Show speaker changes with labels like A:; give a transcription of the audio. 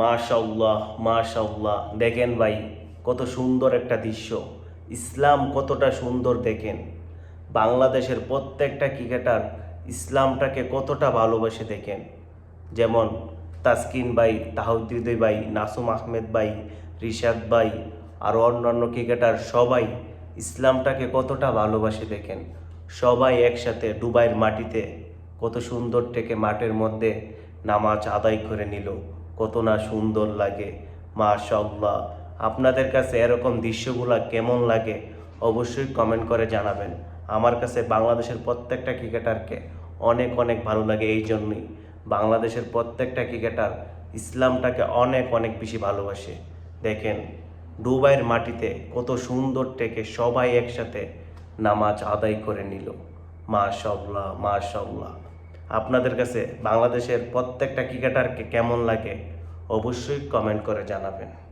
A: মাশাল্লাহ মাশাল্লাহ দেখেন ভাই, কত সুন্দর একটা দৃশ্য। ইসলাম কতটা সুন্দর দেখেন। বাংলাদেশের প্রত্যেকটা ক্রিকেটার ইসলামটাকে কতটা ভালোবাসে দেখেন। যেমন তাসকিন ভাই তাহদ্দিদ ভাই, নাসুম আহমেদ ভাই, রিশাদ ভাই, আর অন্যান্য ক্রিকেটার সবাই ইসলামটাকে কতটা ভালোবাসে দেখেন। সবাই একসাথে দুবাইয়ের মাটিতে কত সুন্দর থেকে মাঠের মধ্যে নামাজ আদায় করে নিল। কত না সুন্দর লাগে। মাশাল্লাহ আপনাদের কাছে এরকম দৃশ্যগুলা কেমন লাগে, অবশ্যই কমেন্ট করে জানাবেন। আমার কাছে বাংলাদেশের প্রত্যেকটা ক্রিকেটারকে অনেক অনেক ভালো লাগে এই জন্যই। বাংলাদেশের প্রত্যেকটা ক্রিকেটার ইসলামটাকে অনেক অনেক বেশি ভালোবাসে। দেখেন, দুবাইয়ের মাটিতে কত সুন্দর টেকে সবাই একসাথে নামাজ আদায় করে নিল। মাশাল্লাহ মাশাল্লাহ আপনাদের কাছে বাংলাদেশের প্রত্যেকটা ক্রিকেটারকে কেমন লাগে অবশ্যই কমেন্ট করে জানাবেন।